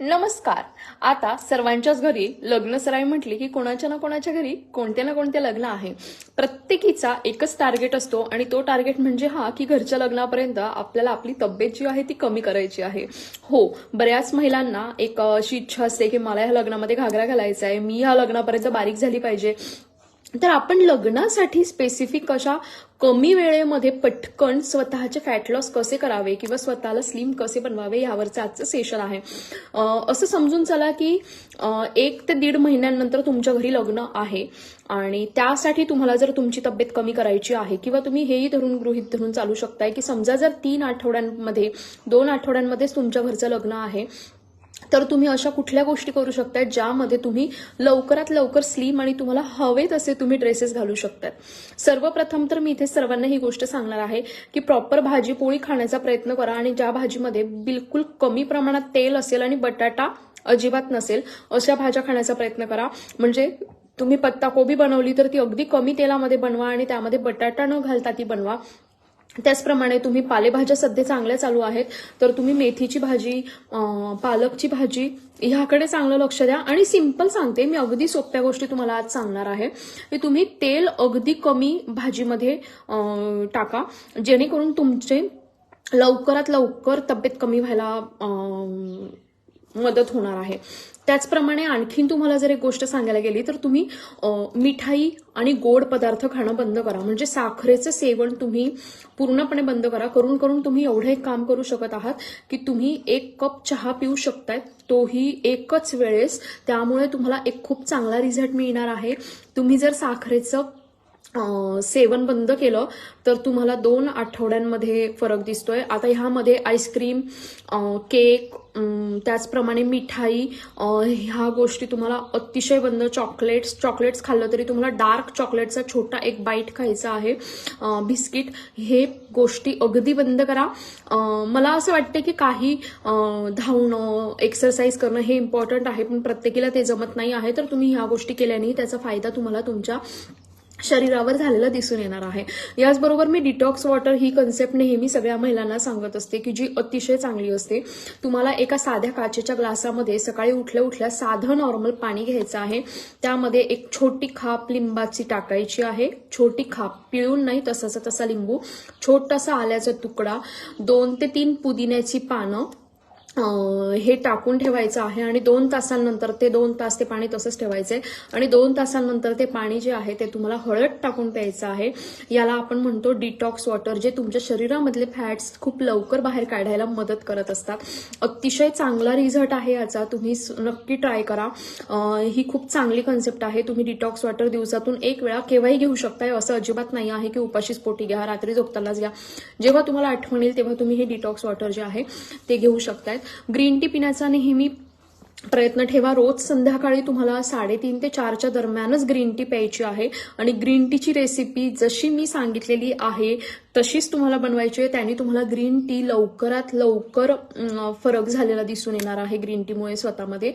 नमस्कार. आता सर्वांच्याच घरी लग्न सराई म्हटली की कोणाच्या ना कोणाच्या घरी कोणते ना कोणते लग्न आहे. प्रत्येकीचा एकच टार्गेट असतो आणि तो टार्गेट म्हणजे हा की घरच्या लग्नापर्यंत आपल्याला आपली तब्येत जी आहे ती कमी करायची आहे. हो बऱ्याच महिलांना एक अशी इच्छा असते की मला ह्या लग्नामध्ये घागरा घालायचा आहे मी ह्या लग्नापर्यंत बारीक झाली पाहिजे. तर आपण लग्नासाठी स्पेसिफिक अशा कमी वेळेमध्ये पटकन स्वतःचे फॅट लॉस कसे करावे किंवा स्वतःला स्लिम कसे बनवावे यावरचं आजचं सेशन आहे. असं समजून चला की एक ते दीड महिन्यांनंतर तुमच्या घरी लग्न आहे आणि त्यासाठी तुम्हाला जर तुमची तब्येत कमी करायची आहे किंवा तुम्ही हेही धरून गृहित धरून चालू शकताय की समजा जर तीन आठवड्यांमध्ये दोन आठवड्यांमध्येच तुमच्या घरचं लग्न आहे तर तुम्ही अशा कुठल्या गोष्टी करू शकताय ज्यामध्ये तुम्ही लवकरात लवकर स्लीम आणि तुम्हाला हवे तसे तुम्ही ड्रेसेस घालू शकतात सर्वप्रथम तर मी इथे सर्वांना ही गोष्ट सांगणार आहे की प्रॉपर भाजी पोळी खाण्याचा प्रयत्न करा आणि ज्या भाजीमध्ये बिलकुल कमी प्रमाणात तेल असेल आणि बटाटा अजिबात नसेल अशा भाज्या खाण्याचा प्रयत्न करा. म्हणजे तुम्ही पत्ताकोबी बनवली तर ती अगदी कमी तेलामध्ये बनवा आणि त्यामध्ये बटाटा न घालता ती बनवा. त्याचप्रमाणे तुम्ही पालेभाज्या सध्या चांगल्या चालू आहेत तर तुम्ही मेथीची भाजी पालकची भाजी ह्याकडे चांगलं लक्ष द्या. आणि सिंपल सांगते मी अगदी सोप्या गोष्टी तुम्हाला आज सांगणार आहे. की तुम्ही तेल अगदी कमी भाजीमध्ये टाका जेणेकरून तुमचे लवकरात लवकर तब्येत कमी व्हायला मदत होणार आहे. त्याचप्रमाणे आणखीन तुम्हाला जर एक गोष्ट सांगायला गेली तर तुम्ही मिठाई आणि गोड पदार्थ खाणं बंद करा. म्हणजे साखरेचं सेवन तुम्ही पूर्णपणे बंद करा. करून करून तुम्ही एवढं एक काम करू शकत आहात की तुम्ही एक कप चहा पिऊ शकताय. तोही एकच वेळेस. त्यामुळे तुम्हाला एक खूप चांगला रिझल्ट मिळणार आहे. तुम्ही जर साखरेचं सेवन बंद केलं तर तुम्हाला दोन आठवड्यांमध्ये फरक दिसतोय. आता ह्यामध्ये आईस्क्रीम केक त्याचप्रमाणे मिठाई ह्या गोष्टी तुम्हाला अतिशय बंद. चॉकलेट्स चॉकलेट्स खाल्लं तरी तुम्हाला डार्क चॉकलेटचा छोटा एक बाईट खायचा आहे. बिस्किट हे गोष्टी अगदी बंद करा. मला असं वाटतं की काही धावणं एक्सरसाइज करणं हे इम्पॉर्टंट आहे पण प्रत्येकीला ते जमत नाही आहे. तर तुम्ही ह्या गोष्टी केल्याने त्याचा फायदा तुम्हाला तुमच्या शरीरावर झालेलं दिसून येणार आहे. याचबरोबर मी डिटॉक्स वॉटर ही कन्सेप्ट नेहमी सगळ्या महिलांना सांगत असते की जी अतिशय चांगली असते. तुम्हाला एका साध्या काचेच्या ग्लासामध्ये सकाळी उठल्या उठल्या साधं नॉर्मल पाणी घ्यायचं आहे. त्यामध्ये एक छोटी खाप लिंबाची टाकायची आहे. छोटी खाप पिळून नाही तसाचा तसा लिंबू छोटासा आल्याचा तुकडा दोन ते तीन पुदिन्याची पानं हे टाकून ठेवायचं आहे आणि दोन तासांनंतर ते दोन तास ते पाणी तसंच ठेवायचंय. आणि दोन तासांनंतर ते पाणी जे आहे ते तुम्हाला हळद टाकून प्यायचं आहे. याला आपण म्हणतो डिटॉक्स वॉटर जे तुमच्या शरीरामधले फॅट्स खूप लवकर बाहेर काढायला मदत करत असतात. अतिशय चांगला रिझल्ट आहे याचा. तुम्ही स- नक्की ट्राय करा. ही खूप चांगली कन्सेप्ट आहे. तुम्ही डिटॉक्स वॉटर दिवसातून एक वेळा केव्हाही घेऊ शकताय असं अजिबात नाही आहे की उपाशीच पोटी घ्या रात्री झोपतानाच घ्या. जेव्हा तुम्हाला आठवण येईल तेव्हा तुम्ही हे डिटॉक्स वॉटर जे आहे ते घेऊ शकतायत. ग्रीन टी पिण्याचा नेहमी प्रयत्न ठेवा. रोज संध्याकाळी तुम्हाला साडेतीन ते चारच्या दरम्यानच ग्रीन टी प्यायची आहे. आणि ग्रीन टीची रेसिपी जशी मी सांगितलेली आहे तशीच तुम्हाला बनवायची आहे. त्याने तुम्हाला ग्रीन टी लवकरात लवकर फरक झालेला दिसून येणार आहे ग्रीन टीमुळे स्वतःमध्ये.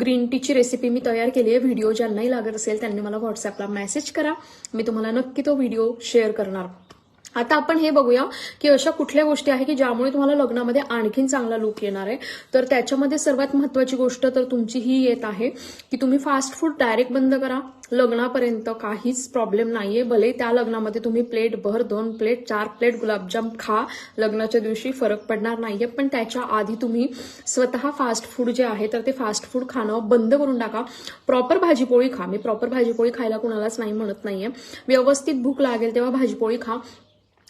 ग्रीन टीची रेसिपी मी तयार केली आहे. व्हिडिओ ज्यांनाही लागत असेल त्यांनी मला व्हॉट्सअपला मेसेज करा. मी तुम्हाला नक्की तो व्हिडिओ शेअर करणार. आता आपण हे बघूया की अशा कुठल्या गोष्टी आहे की ज्यामुळे तुम्हाला लग्नामध्ये आणखीन चांगला लुक येणार आहे. तर त्याच्यामध्ये सर्वात महत्वाची गोष्ट तर तुमची ही येत आहे की तुम्ही फास्ट फूड डायरेक्ट बंद करा. लग्नापर्यंत काहीच प्रॉब्लेम नाहीये. भले त्या लग्नामध्ये तुम्ही प्लेट भर दोन प्लेट चार प्लेट गुलाबजाम खा. लग्नाच्या दिवशी फरक पडणार नाहीये. पण त्याच्या आधी तुम्ही स्वतः फास्ट फूड जे आहे तर ते फास्ट फूड खाणं बंद करून टाका. प्रॉपर भाजीपोळी खा. मी प्रॉपर भाजीपोळी खायला कुणालाच नाही म्हणत नाहीये. व्यवस्थित भूक लागेल तेव्हा भाजीपोळी खा.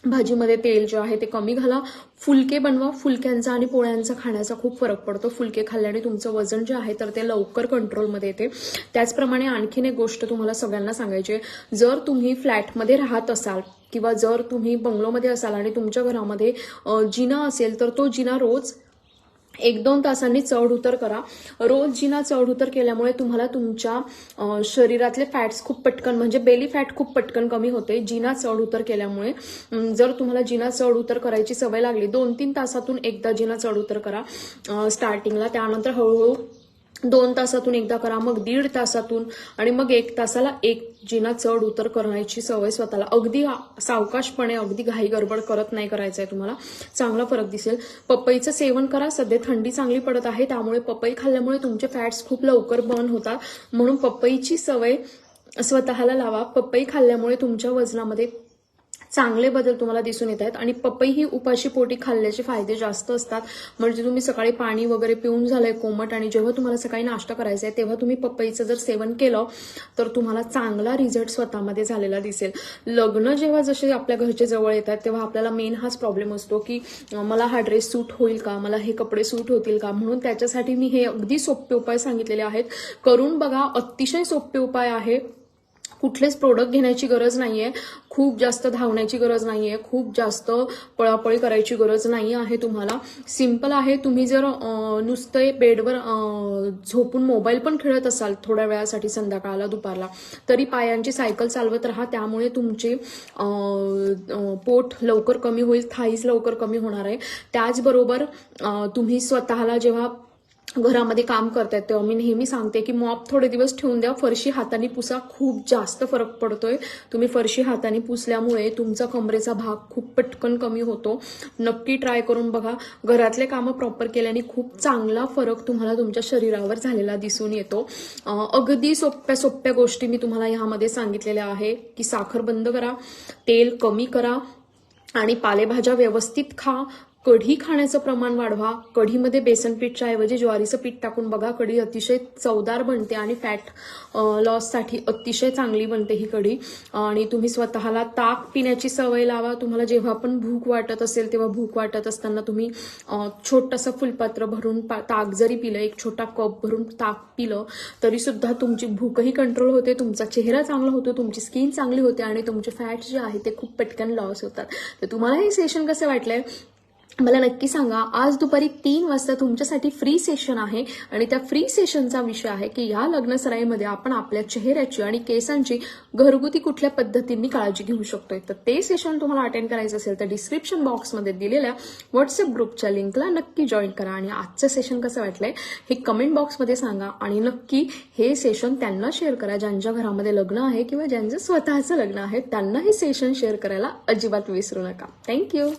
भाजीमध्ये तेल जे आहे ते कमी घाला. फुलके बनवा. फुलक्यांचा आणि पोळ्यांचा खाण्याचा खूप फरक पडतो. फुलके खाल्ल्याने तुमचं वजन जे आहे तर ते लवकर कंट्रोलमध्ये येते. त्याचप्रमाणे आणखीन एक गोष्ट तुम्हाला सगळ्यांना सांगायची जर तुम्ही फ्लॅटमध्ये राहत असाल किंवा जर तुम्ही बंगलोमध्ये असाल आणि तुमच्या घरामध्ये जिना असेल तर तो जिना रोज एक दोन तासांनी चढ उतर करा. रोज जिना चढ उतर केल्यामुळे तुम्हाला तुमच्या शरीरातले फॅट्स खूप पटकन म्हणजे बेली फॅट खूप पटकन कमी होते. जिना चढ उतर केल्यामुळे जर तुम्हाला जिना चढ उतर करायची सवय लागली दोन तीन तासातून एकदा जिना चढ उतर करा स्टार्टिंगला त्यानंतर हळूहळू दोन तासातून एकदा करा मग दीड तासातून आणि मग एक तासाला एक जिना चढ उतर करण्याची सवय स्वतःला. अगदी सावकाशपणे अगदी घाई गडबड करत नाही करायचं आहे तुम्हाला. चांगला फरक दिसेल. पपईचं सेवन करा सध्या थंडी चांगली पडत आहे त्यामुळे पपई खाल्ल्यामुळे तुमचे फॅट्स खूप लवकर बर्न होतात. म्हणून पपईची सवय स्वतःला लावा. पपई खाल्ल्यामुळे तुमच्या वजनामध्ये चांगले बदल तुम्हाला दिसून येत आहेत. आणि पपई ही उपाशी पोटी खाल्ल्याचे फायदे जास्त असतात. म्हणजे तुम्ही सकाळी पाणी वगैरे पिऊन झालंय कोमट आणि जेव्हा तुम्हाला सकाळी नाश्ता करायचा आहे तेव्हा तुम्ही पपईचं जर सेवन केलं तर तुम्हाला चांगला रिझल्ट स्वतःमध्ये झालेला दिसेल. लग्न जेव्हा जसे आपल्या घरचे जवळ येतात तेव्हा आपल्याला मेन हाच प्रॉब्लेम असतो की मला हा ड्रेस सूट होईल का? मला हे कपडे सूट होतील का? म्हणून त्याच्यासाठी मी हे अगदी सोपे उपाय सांगितलेले आहेत. करून बघा अतिशय सोपे उपाय आहे. कुठलेच प्रोडक्ट घेण्याची गरज नाहीये. खूप जास्त धावण्याची गरज नाहीये. खूप जास्त पळापळी करायची गरज नाही आहे तुम्हाला. सिंपल आहे तुम्ही जर नुसतं नुसते बेडवर झोपून मोबाईल पण खेळत असाल थोड्या वेळासाठी संध्याकाळला दुपारला तरी पायांची सायकल चालवत राहा. त्यामुळे तुमचे पोट लवकर कमी होईल थाईज लवकर कमी होणार आहे. त्याचबरोबर तुम्ही स्वतःला जेव्हा घरामध्ये काम करतायत तेव्हा मी नेहमी सांगते की मॉप थोडे दिवस ठेवून द्या. फरशी हाताने पुसा खूप जास्त फरक पडतोय. तुम्ही फरशी हाताने पुसल्यामुळे तुमचा कमरेचा भाग खूप पटकन कमी होतो. नक्की ट्राय करून बघा. घरातले कामं प्रॉपर केल्याने खूप चांगला फरक तुम्हाला तुमच्या शरीरावर झालेला दिसून येतो. अगदी सोप्या सोप्या गोष्टी मी तुम्हाला ह्यामध्ये सांगितलेल्या आहे की साखर बंद करा तेल कमी करा आणि पालेभाज्या व्यवस्थित खा. कढी खाण्याचं प्रमाण वाढवा. कढीमध्ये बेसन पीठच्या ऐवजी ज्वारीचं पीठ टाकून बघा. कढी अतिशय चवदार बनते आणि फॅट लॉससाठी अतिशय चांगली बनते ही कढी. आणि तुम्ही स्वतःला ताक पिण्याची सवय लावा. तुम्हाला जेव्हा पण भूक वाटत असेल तेव्हा भूक वाटत असताना तुम्ही छोटंसं फुलपात्र भरून पा- ताक जरी पिलं एक छोटा कप भरून ताक पिलं तरी सुद्धा तुमची भूकही कंट्रोल होते तुमचा चेहरा चांगला होतो तुमची स्किन चांगली होते आणि तुमचे फॅट जे आहे ते खूप पटकन लॉस होतात. तर तुम्हाला हे सेशन कसं वाटलंय मला नक्की सांगा आज दुपारी तीन वाजता तुमच्यासाठी फ्री सेशन आहे आणि त्या फ्री सेशनचा विषय आहे की या लग्नसराईमध्ये आपण आपल्या चेहऱ्याची आणि केसांची घरगुती कुठल्या पद्धतींनी काळजी घेऊ शकतोय? तर ते सेशन तुम्हाला अटेंड करायचं असेल तर डिस्क्रिप्शन बॉक्समध्ये दिलेल्या व्हॉट्सअप ग्रुपच्या लिंकला नक्की जॉईन करा आणि आजचं सेशन कसं वाटलंय हे कमेंट बॉक्समध्ये सांगा आणि नक्की हे सेशन त्यांना शेअर करा ज्यांच्या घरामध्ये लग्न आहे किंवा ज्यांचं स्वतःचं लग्न आहे त्यांना हे सेशन शेअर करायला अजिबात विसरू नका. थँक्यू